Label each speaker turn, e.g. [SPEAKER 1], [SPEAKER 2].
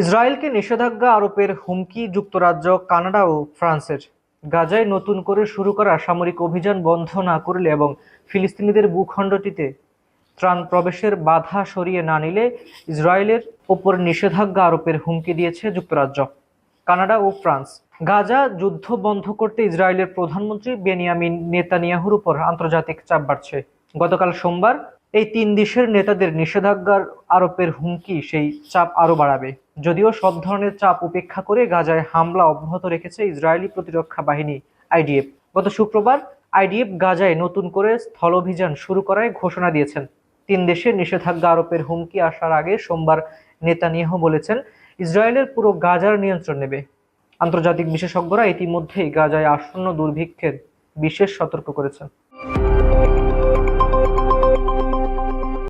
[SPEAKER 1] ইসরায়েলকে নিষেধাজ্ঞা আরোপের হুমকি যুক্তরাজ্য কানাডা ও ফ্রান্সের গাজায় নতুন করে শুরু করা সামরিক অভিযান বন্ধ না করলে এবং ফিলিস্তিনিদের ভূখণ্ডটিতে ত্রাণ প্রবেশের বাধা সরিয়ে না নিলে ইসরায়েলের ওপর নিষেধাজ্ঞা আরোপের হুমকি দিয়েছে যুক্তরাজ্য কানাডা ও ফ্রান্স গাজা যুদ্ধ বন্ধ করতে ইসরায়েলের প্রধানমন্ত্রী বেনিয়ামিন নেতানিয়াহুর উপর আন্তর্জাতিক চাপ বাড়ছে গতকাল সোমবার এই তিন দেশের নেতাদের নিষেধাজ্ঞার আরোপের হুমকি সেই চাপ আরও বাড়াবে যদিও সব ধরনের চাপ উপেক্ষা করে গাজায় হামলা অব্যাহত রেখেছে ইসরায়েলি প্রতিরক্ষা বাহিনী আইডিএফ গত শুক্রবার আইডিএফ গাজায় নতুন করে স্থলভিযান শুরু করায় ঘোষণা দিয়েছেন তিন দেশের নিষেধাজ্ঞা আরোপের হুমকি আসার আগে সোমবার নেতানিয়াহ বলেছেন ইসরায়েলের পুরো গাজার নিয়ন্ত্রণ নেবে আন্তর্জাতিক বিশেষজ্ঞরা ইতিমধ্যেই গাজায় আসন্ন দুর্ভিক্ষের বিশেষ সতর্ক করেছেন